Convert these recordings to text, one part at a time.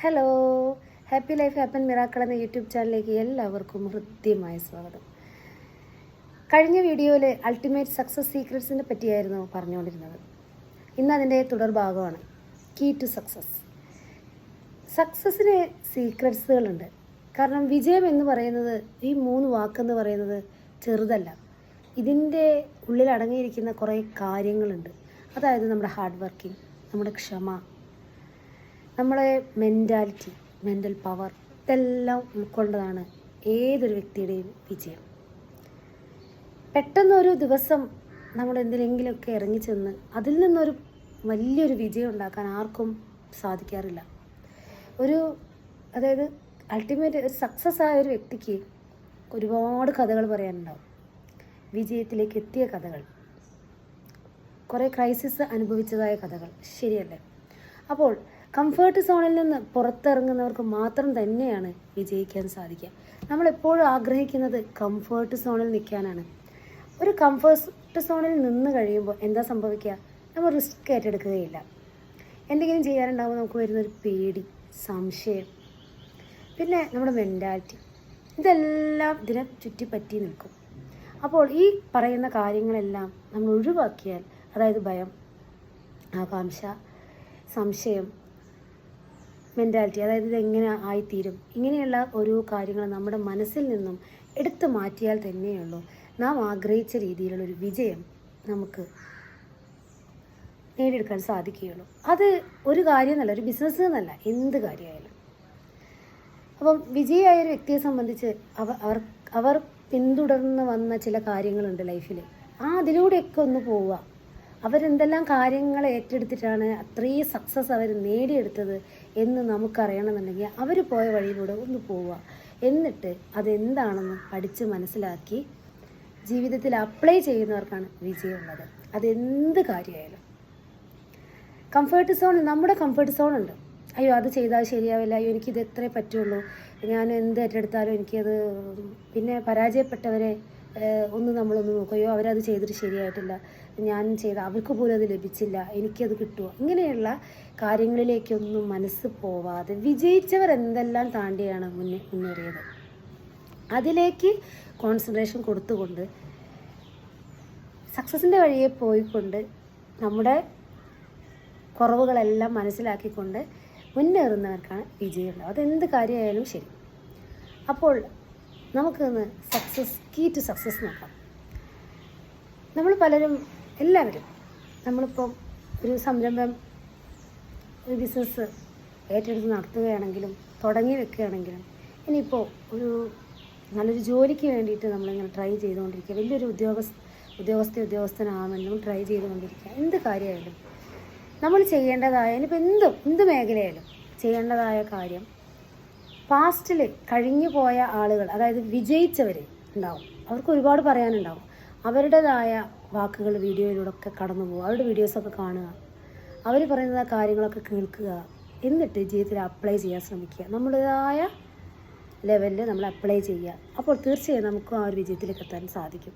Hello happy life happen miracle എന്ന YouTube ചാനലിലേക്ക് എല്ലാവർക്കും ഹൃദ്യമായ സ്വാഗതം. കഴിഞ്ഞ വീഡിയോയിൽ അൾട്ടിമേറ്റ് സക്സസ് സീക്രട്സിനെ പറ്റിയായിരുന്നു പറഞ്ഞുകൊണ്ടിരുന്നത്. ഇന്ന് അതിന്റെ തുടർ ഭാഗമാണ്. കീ ടു സക്സസ് സക്സസ്സിന് സീക്രട്സുകളുണ്ട് കാരണം വിജയം എന്ന് പറയുന്നത് ഈ മൂന്ന് വാക്കെന്ന് പറയുന്നത് ചെറുതല്ല. ഇതിന്റെ ഉള്ളിൽ അടങ്ങിയിരിക്കുന്ന കുറേ കാര്യങ്ങളുണ്ട്. അതായത് നമ്മുടെ ഹാർഡ് വർക്കിംഗ് നമ്മുടെ ക്ഷമ നമ്മളെ മെന്റാലിറ്റി മെന്റൽ പവർ ഇതെല്ലാം ഉൾക്കൊണ്ടതാണ് ഏതൊരു വ്യക്തിയുടെയും വിജയം. പെട്ടെന്നൊരു ദിവസം നമ്മൾ എന്തിനെങ്കിലുമൊക്കെ ഇറങ്ങിച്ചെന്ന് അതിൽ നിന്നൊരു വലിയൊരു വിജയം ഉണ്ടാക്കാൻ ആർക്കും സാധിക്കാറില്ല. ഒരു അതായത് അൾട്ടിമേറ്റ് ഒരു സക്സസ് ആയ ഒരു വ്യക്തിക്ക് ഒരുപാട് കഥകൾ പറയാനുണ്ടാവും. വിജയത്തിലേക്ക് എത്തിയ കഥകൾ. കുറേ ക്രൈസിസ് അനുഭവിച്ചതായ കഥകൾ. ശരിയല്ലേ? അപ്പോൾ കംഫേർട്ട് സോണിൽ നിന്ന് പുറത്തിറങ്ങുന്നവർക്ക് മാത്രം തന്നെയാണ് വിജയിക്കാൻ സാധിക്കുക. നമ്മളെപ്പോഴും ആഗ്രഹിക്കുന്നത് കംഫേർട്ട് സോണിൽ നിൽക്കാനാണ്. ഒരു കംഫേർട്ട് സോണിൽ നിന്ന് കഴിയുമ്പോൾ എന്താ സംഭവിക്കുക? നമ്മൾ റിസ്ക് ഏറ്റെടുക്കുകയില്ല. എന്തെങ്കിലും ചെയ്യാനുണ്ടാകുമ്പോൾ നമുക്ക് വരുന്നൊരു പേടി സംശയം പിന്നെ നമ്മുടെ മെന്റാലിറ്റി ഇതെല്ലാം ഇതിനെ ചുറ്റിപ്പറ്റി നിൽക്കും. അപ്പോൾ ഈ പറയുന്ന കാര്യങ്ങളെല്ലാം നമ്മൾ ഒഴിവാക്കിയാൽ അതായത് ഭയം ആകാംക്ഷ സംശയം മെന്റാലിറ്റി അതായത് ഇത് എങ്ങനെ ആയിത്തീരും? ഇങ്ങനെയുള്ള ഓരോ കാര്യങ്ങൾ നമ്മുടെ മനസ്സിൽ നിന്നും എടുത്തു മാറ്റിയാൽ തന്നെയുള്ളൂ നാം ആഗ്രഹിച്ച രീതിയിലുള്ള ഒരു വിജയം നമുക്ക് നേടിയെടുക്കാൻ സാധിക്കുകയുള്ളൂ. അത് ഒരു കാര്യം എന്നല്ല ഒരു ബിസിനസ് എന്നല്ല എന്ത് കാര്യമായാലും. അപ്പം വിജയിയായ ഒരു വ്യക്തിയെ സംബന്ധിച്ച് അവ അവർ അവർ പിന്തുടർന്ന് വന്ന ചില കാര്യങ്ങളുണ്ട് ലൈഫിൽ ആ അതിലൂടെയൊക്കെ ഒന്ന് പോവുക. അവരെന്തെല്ലാം കാര്യങ്ങൾ ഏറ്റെടുത്തിട്ടാണ് അത്രയും സക്സസ് അവർ നേടിയെടുത്തത്? എന്ന് നമുക്കറിയണമെന്നുണ്ടെങ്കിൽ അവർ പോയ വഴിയിലൂടെ ഒന്ന് പോവുക. എന്നിട്ട് അതെന്താണെന്ന് പഠിച്ച് മനസ്സിലാക്കി ജീവിതത്തിൽ അപ്ലൈ ചെയ്യുന്നവർക്കാണ് വിജയമുള്ളത്. അതെന്ത് കാര്യമായാലും. കംഫേർട്ട് സോൺ നമ്മുടെ കംഫേർട്ട് സോൺ ഉണ്ട്. അയ്യോ അത് ചെയ്താൽ ശരിയാവില്ല. അയ്യോ എനിക്കിത് എത്രേ പറ്റുള്ളൂ. ഞാൻ എന്ത് ഏറ്റെടുത്താലും എനിക്കത് പിന്നെ പരാജയപ്പെട്ടവരെ ഒന്ന് നമ്മളൊന്ന് നോക്കും. അയ്യോ അവരത് ചെയ്തിട്ട് ശരിയായിട്ടില്ല. ഞാൻ ചെയ്ത അവർക്ക് പോലും അത് ലഭിച്ചില്ല. എനിക്കത് കിട്ടുമോ ഇങ്ങനെയുള്ള കാര്യങ്ങളിലേക്കൊന്നും മനസ്സ് പോവാതെ വിജയിച്ചവർ എന്തെല്ലാം താണ്ടിയാണ് മുന്നേ മുന്നേറിയത്. അതിലേക്ക് കോൺസെൻട്രേഷൻ കൊടുത്തുകൊണ്ട് സക്സസിന്റെ വഴിയെ പോയിക്കൊണ്ട് നമ്മുടെ കുറവുകളെല്ലാം മനസ്സിലാക്കിക്കൊണ്ട് മുന്നേറുന്നവർക്കാണ് വിജയം ഉണ്ടാവുക അതെന്ത് കാര്യമായാലും ശരി. അപ്പോൾ നമുക്കൊന്ന് സക്സസ് കീ ടു സക്സസ് നോക്കാം. നമ്മൾ പലരും എല്ലാവരും നമ്മളിപ്പം ഒരു സംരംഭം ഒരു ബിസിനസ് ഏറ്റെടുത്ത് നടത്തുകയാണെങ്കിലും തുടങ്ങി വെക്കുകയാണെങ്കിലും ഇനിയിപ്പോൾ ഒരു നല്ലൊരു ജോലിക്ക് വേണ്ടിയിട്ട് നമ്മളിങ്ങനെ ട്രൈ ചെയ്തുകൊണ്ടിരിക്കുക. വലിയൊരു ഉദ്യോഗസ്ഥ ഉദ്യോഗസ്ഥ ഉദ്യോഗസ്ഥനാകാമെന്നും ട്രൈ ചെയ്തുകൊണ്ടിരിക്കുക. എന്ത് കാര്യമായാലും നമ്മൾ ചെയ്യേണ്ടതായ ഇനിയിപ്പോൾ എന്തും എന്ത് മേഖലയായാലും ചെയ്യേണ്ടതായ കാര്യം പാസ്റ്റിൽ കഴിഞ്ഞു പോയ ആളുകൾ അതായത് വിജയിച്ചവർ ഉണ്ടാവും. അവർക്ക് ഒരുപാട് പറയാനുണ്ടാവും. അവരുടേതായ വാക്കുകൾ വീഡിയോയിലൂടെ ഒക്കെ കടന്നു പോകുക അവരുടെ വീഡിയോസൊക്കെ കാണുക. അവർ പറയുന്ന കാര്യങ്ങളൊക്കെ കേൾക്കുക. എന്നിട്ട് ജീവിതത്തിൽ അപ്ലൈ ചെയ്യാൻ ശ്രമിക്കുക. നമ്മുടേതായ ലെവലിൽ നമ്മൾ അപ്ലൈ ചെയ്യുക. അപ്പോൾ തീർച്ചയായും നമുക്കും ആ ഒരു വിജയത്തിലേക്ക് എത്താൻ സാധിക്കും.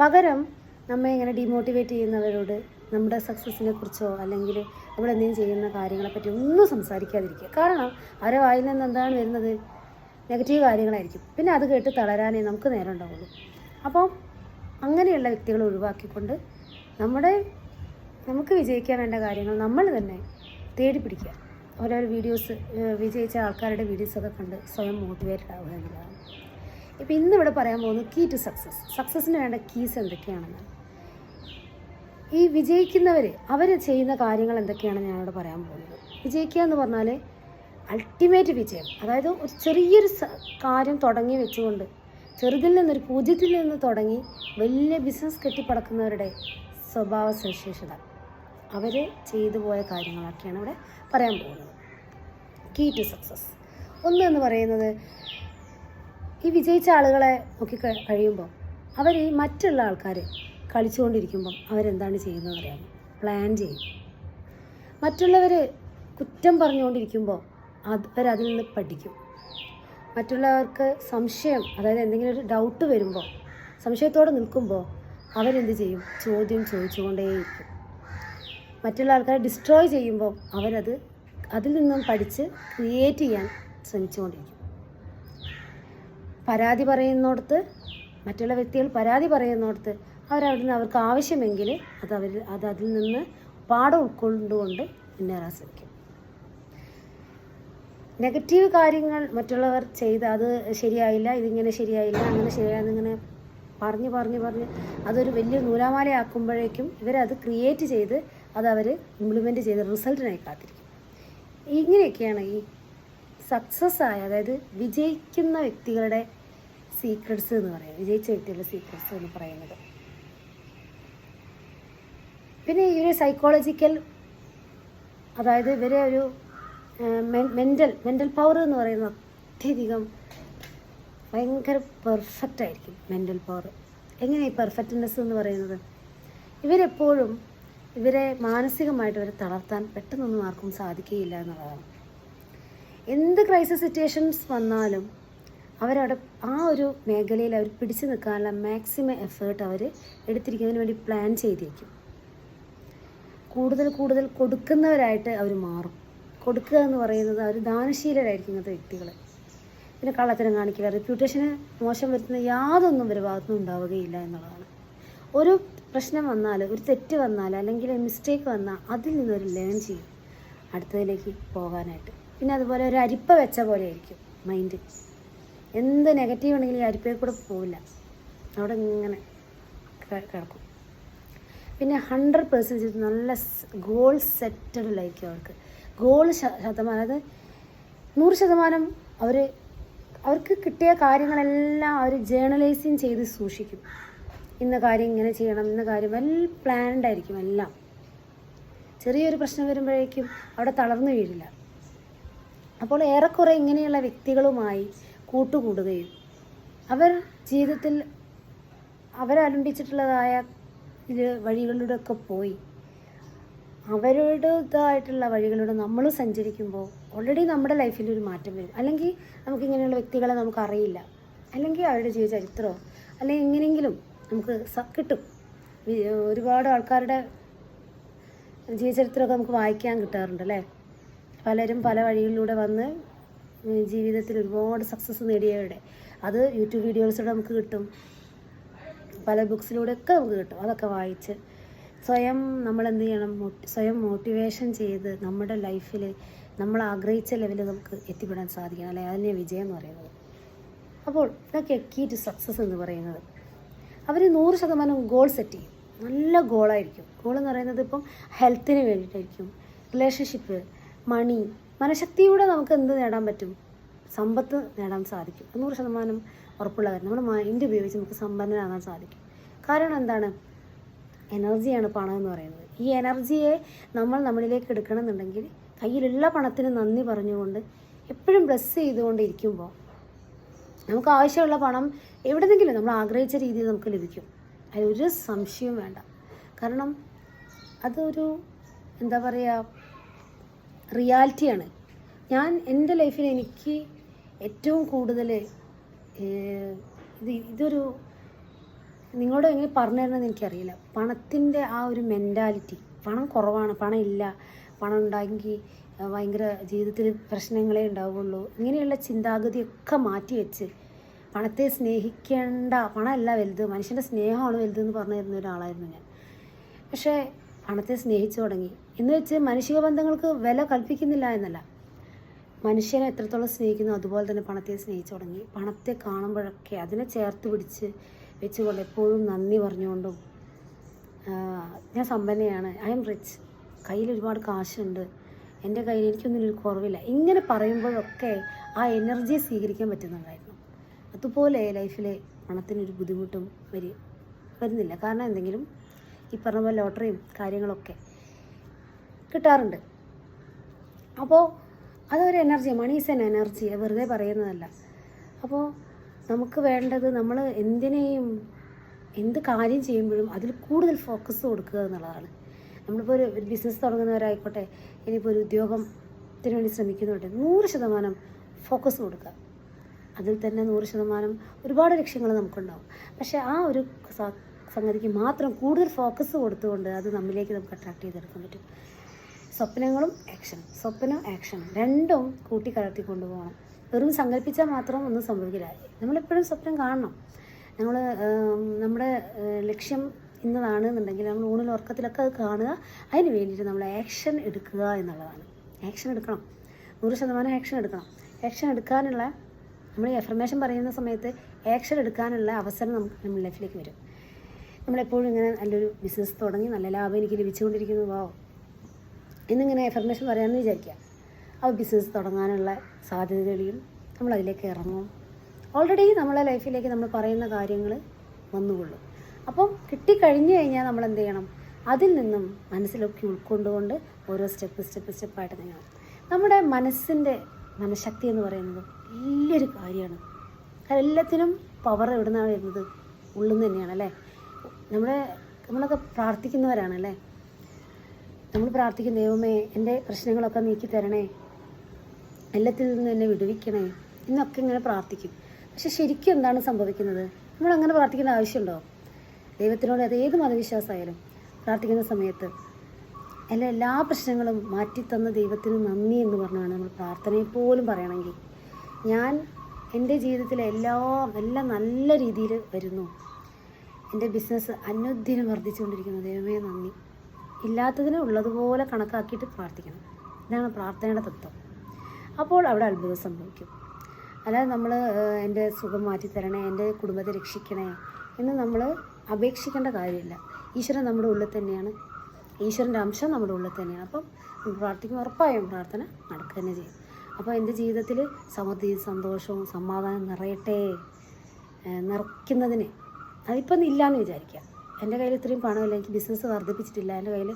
പകരം നമ്മെ ഇങ്ങനെ ഡിമോട്ടിവേറ്റ് ചെയ്യുന്നവരോട് നമ്മുടെ സക്സസ്സിനെ കുറിച്ചോ അല്ലെങ്കിൽ നമ്മൾ എന്തെങ്കിലും ചെയ്യുന്ന കാര്യങ്ങളെപ്പറ്റി ഒന്നും സംസാരിക്കാതിരിക്കുക. കാരണം അവരെ വായിൽ നിന്ന് എന്താണ് വരുന്നത്? നെഗറ്റീവ് കാര്യങ്ങളായിരിക്കും. പിന്നെ അത് കേട്ട് തളരാനേ നമുക്ക് നേരം ഉണ്ടാവുള്ളൂ. അപ്പോൾ അങ്ങനെയുള്ള വ്യക്തികളെ ഒഴിവാക്കിക്കൊണ്ട് നമ്മുടെ നമുക്ക് വിജയിക്കാൻ വേണ്ട കാര്യങ്ങൾ നമ്മൾ തന്നെ തേടി പിടിക്കുക ഓരോരോ വീഡിയോസ് വിജയിച്ച ആൾക്കാരുടെ വീഡിയോസൊക്കെ കണ്ട് സ്വയം മോട്ടിവേറ്റഡ് ആവുക എന്നുള്ളതാണ്. ഇപ്പം ഇന്നിവിടെ പറയാൻ പോകുന്നത് കീ ടു സക്സസ് സക്സസ്സിന് വേണ്ട കീസ് എന്തൊക്കെയാണെന്ന്. ഈ വിജയിക്കുന്നവർ അവർ ചെയ്യുന്ന കാര്യങ്ങൾ എന്തൊക്കെയാണെന്ന് ഞാനിവിടെ പറയാൻ പോകുന്നത്. വിജയിക്കുക എന്ന് പറഞ്ഞാൽ അൾട്ടിമേറ്റ് വിജയം. അതായത് ഒരു ചെറിയൊരു കാര്യം തുടങ്ങി വെച്ചുകൊണ്ട് ചെറുതിൽ നിന്നൊരു പൂജ്യത്തിൽ നിന്ന് തുടങ്ങി വലിയ ബിസിനസ് കെട്ടിപ്പടക്കുന്നവരുടെ സ്വഭാവ സവിശേഷത. അവർ ചെയ്തു പോയ കാര്യങ്ങളൊക്കെയാണ് ഇവിടെ പറയാൻ പോകുന്നത്. കീ ടു സക്സസ് ഒന്ന് എന്ന് പറയുന്നത് ഈ വിജയിച്ച ആളുകളെ നോക്കി കഴിയുമ്പോൾ അവർ ഈ മറ്റുള്ള ആൾക്കാർ കളിച്ചുകൊണ്ടിരിക്കുമ്പം അവരെന്താണ് ചെയ്യുന്നത് അറിയാമോ? പ്ലാൻ ചെയ്യും. മറ്റുള്ളവർ കുറ്റം പറഞ്ഞുകൊണ്ടിരിക്കുമ്പോൾ അവരതിൽ നിന്ന് പഠിക്കും. മറ്റുള്ളവർക്ക് സംശയം അതായത് എന്തെങ്കിലും ഒരു ഡൗട്ട് വരുമ്പോൾ സംശയത്തോടെ നിൽക്കുമ്പോൾ അവരെന്ത് ചെയ്യും? ചോദ്യം ചോദിച്ചുകൊണ്ടേയിരിക്കും. മറ്റുള്ള ആൾക്കാരെ ഡിസ്ട്രോയ് ചെയ്യുമ്പോൾ അവരത് അതിൽ നിന്നും പഠിച്ച് ക്രിയേറ്റ് ചെയ്യാൻ ശ്രമിച്ചുകൊണ്ടിരിക്കും. പരാതി പറയുന്നിടത്ത് മറ്റുള്ള വ്യക്തികൾ പരാതി പറയുന്നിടത്ത് അവരവിടുന്ന് അവർക്ക് ആവശ്യമെങ്കിൽ അത് അവർ അത് അതിൽ നിന്ന് പാഠം ഉൾക്കൊണ്ടുകൊണ്ട് മുന്നേറാൻ ശ്രമിക്കും. നെഗറ്റീവ് കാര്യങ്ങൾ മറ്റുള്ളവർ ചെയ്ത് അത് ശരിയായില്ല ഇതിങ്ങനെ ശരിയായില്ല അങ്ങനെ ശരിയായെന്ന് ഇങ്ങനെ പറഞ്ഞ് പറഞ്ഞ് പറഞ്ഞ് അതൊരു വലിയ നൂലാമാലയാക്കുമ്പോഴേക്കും ഇവരത് ക്രിയേറ്റ് ചെയ്ത് അത് അവർ ഇംപ്ലിമെന്റ് ചെയ്ത് റിസൾട്ടിനായി കാത്തിരിക്കും. ഇങ്ങനെയൊക്കെയാണ് ഈ സക്സസ് ആയ അതായത് വിജയിക്കുന്ന വ്യക്തികളുടെ സീക്രട്സ് എന്ന് പറയുന്നത് വിജയിച്ച വ്യക്തികളുടെ സീക്രട്സ് എന്ന് പറയുന്നത്. പിന്നെ ഈ ഒരു സൈക്കോളജിക്കൽ അതായത് ഇവരെ ഒരു മെന്റൽ മെന്റൽ പവർ എന്ന് പറയുന്നത് അത്യധികം ഭയങ്കര പെർഫെക്റ്റ് ആയിരിക്കും മെന്റൽ പവർ എങ്ങനെയാണ് ഈ പെർഫെക്റ്റ്നെസ് എന്ന് പറയുന്നത്? ഇവരെപ്പോഴും ഇവരെ മാനസികമായിട്ട് ഇവരെ തളർത്താൻ പെട്ടെന്നൊന്നും ആർക്കും സാധിക്കുകയില്ല എന്നുള്ളതാണ്. എന്ത് ക്രൈസിസ് സിറ്റുവേഷൻസ് വന്നാലും അവരവിടെ ആ ഒരു മേഖലയിൽ അവർ പിടിച്ചു നിൽക്കാനുള്ള മാക്സിമം എഫേർട്ട് അവർ എടുത്തിരിക്കുന്നതിന് വേണ്ടി പ്ലാൻ ചെയ്തിരിക്കും കൂടുതൽ കൂടുതൽ കൊടുക്കുന്നവരായിട്ട് അവർ മാറും. കൊടുക്കുക എന്ന് പറയുന്നത് അവർ ദാനശീലരായിരിക്കും ഇങ്ങനത്തെ വ്യക്തികൾ പിന്നെ കള്ളത്തരം കാണിക്കില്ല റെപ്യൂട്ടേഷന് മോശം വരുത്തുന്ന യാതൊന്നും ഒരു ഭാഗത്തുനിന്നും ഉണ്ടാവുകയില്ല എന്നുള്ളതാണ്. ഒരു പ്രശ്നം വന്നാൽ ഒരു തെറ്റ് വന്നാൽ അല്ലെങ്കിൽ മിസ്റ്റേക്ക് വന്നാൽ അതിൽ നിന്നൊരു ലേൺ ചെയ്യും. അടുത്തതിലേക്ക് പോകാനായിട്ട്. പിന്നെ അതുപോലെ ഒരു അരിപ്പ വെച്ച പോലെ ആയിരിക്കും മൈൻഡ് എന്ത് നെഗറ്റീവ് ഉണ്ടെങ്കിലും ഈ അരിപ്പയിൽ കൂടെ പോവില്ല. അവിടെ ഇങ്ങനെ കിടക്കും. പിന്നെ ഹൺഡ്രഡ് പെർസെന്റേജ് നല്ല ഗോൾ സെറ്റഡിലായിരിക്കും അവർക്ക് ഗോൾ ശതമാനം അതായത് നൂറ് ശതമാനം അവർ അവർക്ക് കിട്ടിയ കാര്യങ്ങളെല്ലാം അവർ ജേർണലൈസിങ് ചെയ്ത് സൂക്ഷിക്കും. ഇന്ന കാര്യം ഇങ്ങനെ ചെയ്യണം ഇന്ന കാര്യം വെൽ പ്ലാൻഡ് ആയിരിക്കും എല്ലാം. ചെറിയൊരു പ്രശ്നം വരുമ്പോഴേക്കും അവിടെ തളർന്നു വീഴില്ല. അപ്പോൾ ഏറെക്കുറെ ഇങ്ങനെയുള്ള വ്യക്തികളുമായി കൂട്ടുകൂടുകയും അവർ ജീവിതത്തിൽ അവരലംബിച്ചിട്ടുള്ളതായ ഇത് വഴികളിലൂടെയൊക്കെ പോയി. അവരുടേതായിട്ടുള്ള വഴികളിലൂടെ നമ്മൾ സഞ്ചരിക്കുമ്പോൾ ഓൾറെഡി നമ്മുടെ ലൈഫിൽ ഒരു മാറ്റം വരും. അല്ലെങ്കിൽ നമുക്ക് ഇങ്ങനെയുള്ള വ്യക്തികളെ നമുക്ക് അറിയില്ല. അല്ലെങ്കിൽ അവരുടെ ജീവിത ചരിത്രമോ അല്ലെങ്കിൽ എങ്ങനെയെങ്കിലും നമുക്ക് കിട്ടും. ഒരുപാട് ആൾക്കാരുടെ ജീവചരിത്രമൊക്കെ നമുക്ക് വായിക്കാൻ കിട്ടാറുണ്ട് അല്ലേ? പലരും പല വഴികളിലൂടെ വന്ന് ജീവിതത്തിൽ ഒരുപാട് സക്സസ് നേടിയവരുടെ. അത് യൂട്യൂബ് വീഡിയോസിലൂടെ നമുക്ക് കിട്ടും. പല ബുക്സിലൂടെയൊക്കെ നമുക്ക് കിട്ടും. അതൊക്കെ വായിച്ച് സ്വയം നമ്മൾ എന്ത് ചെയ്യണം സ്വയം മോട്ടിവേഷൻ ചെയ്ത് നമ്മുടെ ലൈഫിൽ നമ്മൾ ആഗ്രഹിച്ച ലെവലിൽ നമുക്ക് എത്തിപ്പെടാൻ സാധിക്കണം. അല്ലെ? അതിനെ വിജയം എന്ന് പറയുന്നത്. അപ്പോൾ ഇതൊക്കെ കീ ടു സക്സസ് എന്ന് പറയുന്നത്. അവർ നൂറ് ശതമാനം ഗോൾ സെറ്റ് ചെയ്യും. നല്ല ഗോളായിരിക്കും ഗോൾ എന്ന് പറയുന്നത് ഇപ്പം ഹെൽത്തിന് വേണ്ടിയിട്ടായിരിക്കും. റിലേഷൻഷിപ്പ് മണി മനഃശക്തിയൂടെ നമുക്ക് എന്ത് നേടാൻ പറ്റും? സമ്പത്ത് നേടാൻ സാധിക്കും. നൂറ് ശതമാനം ഉറപ്പുള്ള കാര്യം നമ്മുടെ മൈൻഡ് ഉപയോഗിച്ച് നമുക്ക് സമ്പന്നനാകാൻ സാധിക്കും. കാരണം എന്താണ്? എനർജിയാണ് പണം എന്ന് പറയുന്നത്. ഈ എനർജിയെ നമ്മൾ നമ്മളിലേക്ക് എടുക്കണമെന്നുണ്ടെങ്കിൽ കയ്യിലുള്ള പണത്തിന് നന്ദി പറഞ്ഞുകൊണ്ട് എപ്പോഴും ബ്ലസ് ചെയ്തുകൊണ്ടിരിക്കുമ്പോൾ നമുക്ക് ആവശ്യമുള്ള പണം എവിടെന്നെങ്കിലും നമ്മൾ ആഗ്രഹിച്ച രീതിയിൽ നമുക്ക് ലഭിക്കും. അതിലൊരു സംശയവും വേണ്ട. കാരണം അതൊരു എന്താ പറയുക റിയാലിറ്റിയാണ്. ഞാൻ എന്റെ ലൈഫിൽ എനിക്ക് ഏറ്റവും കൂടുതൽ ഇത് ഇതൊരു നിങ്ങളോട് എങ്ങനെ പറഞ്ഞു തരണമെന്ന് എനിക്കറിയില്ല. പണത്തിന്റെ ആ ഒരു മെന്റാലിറ്റി പണം കുറവാണ് പണം ഇല്ല പണം ഉണ്ടെങ്കിൽ ഭയങ്കര ജീവിതത്തിൽ പ്രശ്നങ്ങളേ ഉണ്ടാവുള്ളൂ. ഇങ്ങനെയുള്ള ചിന്താഗതിയൊക്കെ മാറ്റി വെച്ച് പണത്തെ സ്നേഹിക്കേണ്ട പണമല്ല വലുത് മനുഷ്യന്റെ സ്നേഹമാണ് വലുത് എന്ന് പറഞ്ഞു തരുന്ന ഒരാളായിരുന്നു ഞാൻ. പക്ഷേ പണത്തെ സ്നേഹിച്ചു തുടങ്ങി. എന്ന് വെച്ച് മനുഷ്യ ബന്ധങ്ങൾക്ക് വില കൽപ്പിക്കുന്നില്ല എന്നല്ല. മനുഷ്യനെ എത്രത്തോളം സ്നേഹിക്കുന്നു അതുപോലെ തന്നെ പണത്തെ സ്നേഹിച്ചു തുടങ്ങി. പണത്തെ കാണുമ്പോഴൊക്കെ അതിനെ ചേർത്ത് പിടിച്ച് വെച്ചുകൊണ്ട് എപ്പോഴും നന്ദി പറഞ്ഞുകൊണ്ടും ഞാൻ സമ്പന്നയാണ്. ഐ എം റിച്ച് കയ്യിൽ ഒരുപാട് കാശുണ്ട്. എന്റെ കയ്യിൽ എനിക്കൊന്നും ഒരു കുറവില്ല. ഇങ്ങനെ പറയുമ്പോഴൊക്കെ ആ എനർജിയെ സ്വീകരിക്കാൻ പറ്റുന്നുണ്ടായിരുന്നു. അതുപോലെ ലൈഫിൽ പണത്തിനൊരു ബുദ്ധിമുട്ടും വരി വരുന്നില്ല. കാരണം എന്തെങ്കിലും ഈ പറഞ്ഞ പോലെ ലോട്ടറിയും കാര്യങ്ങളൊക്കെ കിട്ടാറുണ്ട്. അപ്പോൾ അതൊരു എനർജി മണി ഈസ് എൻ എനർജി വെറുതെ പറയുന്നതല്ല. അപ്പോൾ നമുക്ക് വേണ്ടത് നമ്മൾ എന്തിനേയും എന്ത് കാര്യം ചെയ്യുമ്പോഴും അതിൽ കൂടുതൽ ഫോക്കസ് കൊടുക്കുക എന്നുള്ളതാണ്. നമ്മളിപ്പോൾ ഒരു ബിസിനസ് തുടങ്ങുന്നവരായിക്കോട്ടെ ഇനിയിപ്പോൾ ഒരു ഉദ്യോഗത്തിന് വേണ്ടി ശ്രമിക്കുന്നുണ്ട് നൂറ് ശതമാനം ഫോക്കസ് കൊടുക്കുക. അതിൽ തന്നെ നൂറ് ശതമാനം ഒരുപാട് ലക്ഷ്യങ്ങൾ നമുക്കുണ്ടാവും. പക്ഷേ ആ ഒരു സംഗതിക്ക് മാത്രം കൂടുതൽ ഫോക്കസ് കൊടുത്തുകൊണ്ട് അത് നമ്മിലേക്ക് നമുക്ക് അട്രാക്ട് ചെയ്തെടുക്കാൻ പറ്റും. സ്വപ്നങ്ങളും ആക്ഷനും സ്വപ്നവും ആക്ഷനും രണ്ടും കൂട്ടിക്കലർത്തി കൊണ്ടുപോകണം വെറും സങ്കല്പിച്ചാൽ മാത്രം ഒന്നും സംഭവിക്കില്ല. നമ്മളെപ്പോഴും സ്വപ്നം കാണണം. നമ്മൾ നമ്മുടെ ലക്ഷ്യം ഇന്നതാണ് എന്നുണ്ടെങ്കിൽ നമ്മൾ ഊണിൽ ഉറക്കത്തിലൊക്കെ അത് കാണുക. അതിന് വേണ്ടിയിട്ട് നമ്മൾ ആക്ഷൻ എടുക്കുക എന്നുള്ളതാണ്. ആക്ഷൻ എടുക്കണം. നൂറ് ശതമാനം ആക്ഷൻ എടുക്കണം. ആക്ഷൻ എടുക്കാനുള്ള നമ്മൾ എഫർമേഷൻ പറയുന്ന സമയത്ത് ആക്ഷൻ എടുക്കാനുള്ള അവസരം നമുക്ക് നമ്മുടെ ലൈഫിലേക്ക് വരും. നമ്മളെപ്പോഴും ഇങ്ങനെ നല്ലൊരു ബിസിനസ് തുടങ്ങി നല്ല ലാഭം എനിക്ക് ലഭിച്ചുകൊണ്ടിരിക്കുന്നു. വാവ് എന്നിങ്ങനെ എഫർമേഷൻ പറയാമെന്ന് വിചാരിക്കുക. അപ്പോൾ ബിസിനസ് തുടങ്ങാനുള്ള സാധ്യത തെളിയും നമ്മൾ അതിലേക്ക് ഇറങ്ങും. ഓൾറെഡി നമ്മളെ ലൈഫിലേക്ക് നമ്മൾ പറയുന്ന കാര്യങ്ങൾ വന്നുകൊള്ളും. അപ്പം കിട്ടിക്കഴിഞ്ഞു കഴിഞ്ഞാൽ നമ്മൾ എന്ത് ചെയ്യണം? അതിൽ നിന്നും മനസ്സിലൊക്കെ ഉൾക്കൊണ്ടുകൊണ്ട് ഓരോ സ്റ്റെപ്പ് സ്റ്റെപ്പ് സ്റ്റെപ്പായിട്ട് നീങ്ങണം. നമ്മുടെ മനസ്സിന്റെ മനഃശക്തി എന്ന് പറയുന്നത് വലിയൊരു കാര്യമാണ്. എല്ലാത്തിനും പവർ എവിടെ നിന്നാണ് വരുന്നത്? ഉള്ളിൽ നിന്ന് തന്നെയാണ് അല്ലേ? നമ്മുടെ നമ്മളൊക്കെ പ്രാർത്ഥിക്കുന്നവരാണ് അല്ലേ? നമ്മൾ പ്രാർത്ഥിക്കും ദൈവമേ എന്റെ പ്രശ്നങ്ങളൊക്കെ നീക്കി തരണേ എല്ലാത്തിൽ നിന്ന് എന്നെ വിടുവിക്കണേ എന്നൊക്കെ ഇങ്ങനെ പ്രാർത്ഥിക്കും. പക്ഷെ ശരിക്കും എന്താണ് സംഭവിക്കുന്നത്? നമ്മൾ അങ്ങനെ പ്രാർത്ഥിക്കുന്ന ആവശ്യമുണ്ടോ? ദൈവത്തിനോട് അത് ഏത് മതവിശ്വാസമായാലും പ്രാർത്ഥിക്കുന്ന സമയത്ത് എല്ലാ എല്ലാ പ്രശ്നങ്ങളും മാറ്റിത്തന്ന ദൈവത്തിന് നന്ദി എന്ന് പറഞ്ഞാണ് നമ്മൾ പ്രാർത്ഥനയെ പോലും പറയണമെങ്കിൽ. ഞാൻ എന്റെ ജീവിതത്തിലെ എല്ലാ എല്ലാം നല്ല രീതിയിൽ വരുന്നു. എന്റെ ബിസിനസ് അനുദിനം വർദ്ധിച്ചുകൊണ്ടിരിക്കുന്നു. ദൈവമേ നന്ദി. ഇല്ലാത്തതിനെ ഉള്ളതുപോലെ കണക്കാക്കിയിട്ട് പ്രാർത്ഥിക്കണം. ഇതാണ് പ്രാർത്ഥനയുടെ തത്വം. അപ്പോൾ അവിടെ അത്ഭുതം സംഭവിക്കും. അല്ലാതെ നമ്മൾ എന്റെ സുഖം മാറ്റിത്തരണേ എന്റെ കുടുംബത്തെ രക്ഷിക്കണേ എന്ന് നമ്മൾ അപേക്ഷിക്കേണ്ട കാര്യമില്ല. ഈശ്വരൻ നമ്മുടെ ഉള്ളിൽ തന്നെയാണ്. ഈശ്വരന്റെ അംശം നമ്മുടെ ഉള്ളിൽ തന്നെയാണ്. അപ്പം പ്രാർത്ഥിക്കും ഉറപ്പായും പ്രാർത്ഥന നടക്കുക തന്നെ ചെയ്യും. അപ്പോൾ എന്റെ ജീവിതത്തിൽ സമൃദ്ധി സന്തോഷവും സമാധാനം നിറയട്ടെ നിറയ്ക്കുന്നതിന് അതിപ്പം ഇല്ലയെന്ന് വിചാരിക്കുക. എന്റെ കയ്യിൽ ഇത്രയും പണമില്ല എനിക്ക് ബിസിനസ് വർദ്ധിപ്പിച്ചിട്ടില്ല. എന്റെ കയ്യിൽ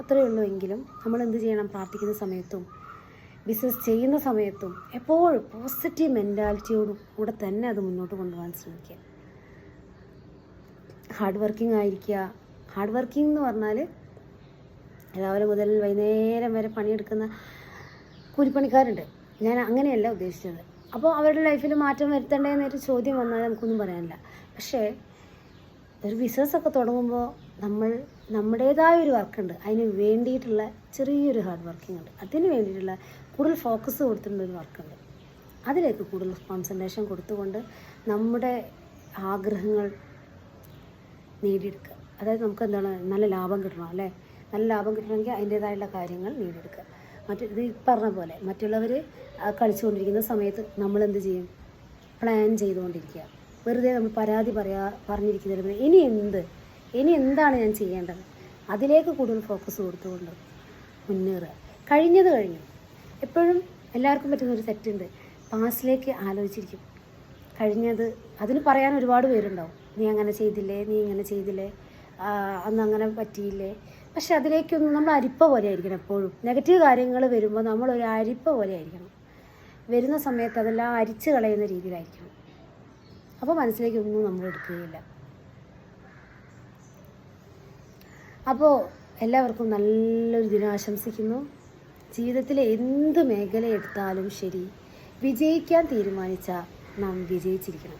അത്രയേ ഉള്ളൂ എങ്കിലും നമ്മൾ എന്ത് ചെയ്യണം? പ്രാർത്ഥിക്കുന്ന സമയത്തും ബിസിനസ് ചെയ്യുന്ന സമയത്തും എപ്പോഴും പോസിറ്റീവ് മെന്റാലിറ്റിയോടും കൂടെ തന്നെ അത് മുന്നോട്ട് കൊണ്ടുപോകാൻ ശ്രമിക്കുക. ഹാർഡ് വർക്കിംഗ് ആയിരിക്കുക. ഹാർഡ് വർക്കിംഗ് എന്ന് പറഞ്ഞാൽ രാവിലെ മുതൽ വൈകുന്നേരം വരെ പണിയെടുക്കുന്ന കൂലിപ്പണിക്കാരുണ്ട്. ഞാൻ അങ്ങനെയല്ല ഉദ്ദേശിച്ചത്. അപ്പോൾ അവരുടെ ലൈഫിൽ മാറ്റം വരുത്തേണ്ടതെന്നൊരു ചോദ്യം വന്നാൽ നമുക്കൊന്നും പറയാനില്ല. പക്ഷേ ഒരു ബിസിനസ്സൊക്കെ തുടങ്ങുമ്പോൾ നമ്മൾ നമ്മുടേതായ ഒരു വർക്കുണ്ട് അതിന് വേണ്ടിയിട്ടുള്ള ചെറിയൊരു ഹാർഡ് വർക്കിംഗ് ഉണ്ട്. അതിന് വേണ്ടിയിട്ടുള്ള കൂടുതൽ ഫോക്കസ് കൊടുത്തിട്ടുള്ള ഒരു വർക്കുണ്ട് അതിലേക്ക് കൂടുതൽ കോൺസെൻട്രേഷൻ കൊടുത്തുകൊണ്ട് നമ്മുടെ ആഗ്രഹങ്ങൾ നേടിയെടുക്കുക. അതായത് നമുക്ക് എന്താണ് നല്ല ലാഭം കിട്ടണം അല്ലേ? നല്ല ലാഭം കിട്ടണമെങ്കിൽ അതിന്റേതായുള്ള കാര്യങ്ങൾ നേടിയെടുക്കുക. മറ്റു ഇത് പറഞ്ഞ പോലെ മറ്റുള്ളവർ കളിച്ചുകൊണ്ടിരിക്കുന്ന സമയത്ത് നമ്മൾ എന്ത് ചെയ്യും? പ്ലാൻ ചെയ്തുകൊണ്ടിരിക്കുക. വെറുതെ നമ്മൾ പരാതി പറയാ പറഞ്ഞിരിക്കുന്നതിന് ഇനി എന്ത്? ഇനി എന്താണ് ഞാൻ ചെയ്യേണ്ടത്? അതിലേക്ക് കൂടുതൽ ഫോക്കസ് കൊടുത്തുകൊണ്ട് മുന്നേറുക. കഴിഞ്ഞത് കഴിഞ്ഞു. എപ്പോഴും എല്ലാവർക്കും പറ്റുന്ന ഒരു തെറ്റുണ്ട് പാസ്റ്റിലേക്ക് ആലോചിച്ചിരിക്കും. കഴിഞ്ഞത് അതിന് പറയാൻ ഒരുപാട് പേരുണ്ടാവും. നീ അങ്ങനെ ചെയ്തില്ലേ? നീ ഇങ്ങനെ ചെയ്തില്ലേ? അന്ന് അങ്ങനെ പറ്റിയില്ലേ? പക്ഷെ അതിലേക്കൊന്നും നമ്മൾ അരിപ്പ പോലെ ആയിരിക്കണം എപ്പോഴും. നെഗറ്റീവ് കാര്യങ്ങൾ വരുമ്പോൾ നമ്മൾ ഒരു അരിപ്പ പോലെ ആയിരിക്കണം. വരുന്ന സമയത്ത് അതെല്ലാം അരിച്ച് കളയുന്ന രീതിയിലായിരിക്കണം. അപ്പോൾ മനസ്സിലേക്ക് ഒന്നും നമ്മൾ എടുക്കുകയില്ല. അപ്പോൾ എല്ലാവർക്കും നല്ലൊരു ദിനം ആശംസിക്കുന്നു ജീവിതത്തിലെ എന്ത് മേഖല എടുത്താലും ശരി. വിജയിക്കാൻ തീരുമാനിച്ചാൽ നാം വിജയിച്ചിരിക്കണം.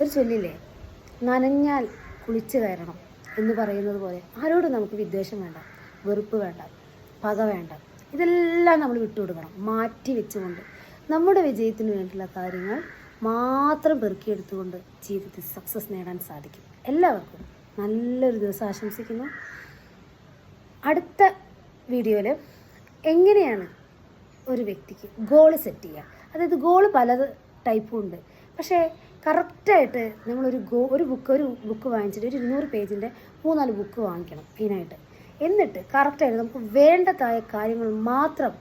ഒരു ചൊല്ലില്ലേ? നനഞ്ഞാൽ കുളിച്ചു കയറണം എന്ന് പറയുന്നത് പോലെ. ആരോടും നമുക്ക് വിദ്വേഷം വേണ്ട വെറുപ്പ് വേണ്ട പക വേണ്ട. ഇതെല്ലാം നമ്മൾ വിട്ടുകൊടുക്കണം മാറ്റി വെച്ചുകൊണ്ട്. നമ്മുടെ വിജയത്തിന് വേണ്ടിയുള്ള കാര്യങ്ങൾ മാത്രം പെറുക്കിയെടുത്തുകൊണ്ട് ജീവിതത്തിൽ സക്സസ് നേടാൻ സാധിക്കും. എല്ലാവർക്കും നല്ലൊരു ദിവസം ആശംസിക്കുന്നു. അടുത്ത വീഡിയോയിൽ എങ്ങനെയാണ് ഒരു വ്യക്തിക്ക് ഗോൾ സെറ്റ് ചെയ്യുക? അതായത് ഗോൾ പല ടൈപ്പും ഉണ്ട്. പക്ഷേ കറക്റ്റായിട്ട് നമ്മളൊരു ഗോ ഒരു ബുക്ക് ഒരു ബുക്ക് വാങ്ങിച്ചിട്ട് ഒരു ഇരുന്നൂറ് പേജിന്റെ മൂന്നാൽ ബുക്ക് വാങ്ങിക്കണം മെയിനായിട്ട്. എന്നിട്ട് കറക്റ്റായിട്ട് നമുക്ക് വേണ്ടതായ കാര്യങ്ങൾ മാത്രം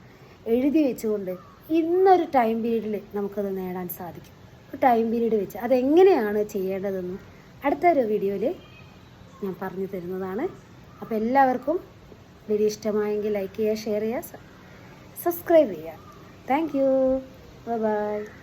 എഴുതി വെച്ചുകൊണ്ട് ഇന്നൊരു ടൈം പീരീഡിൽ നമുക്കത് നേടാൻ സാധിക്കും. ഒരു ടൈം പീരീഡ് വെച്ച് അതെങ്ങനെയാണ് ചെയ്യേണ്ടതെന്ന് അടുത്ത ഒരു വീഡിയോയിൽ ഞാൻ പറഞ്ഞു തരുന്നതാണ്. അപ്പോൾ എല്ലാവർക്കും വീഡിയോ ഇഷ്ടമായെങ്കിൽ ലൈക്ക് ചെയ്യുക ഷെയർ ചെയ്യുക സബ്സ്ക്രൈബ് ചെയ്യുക. Thank you by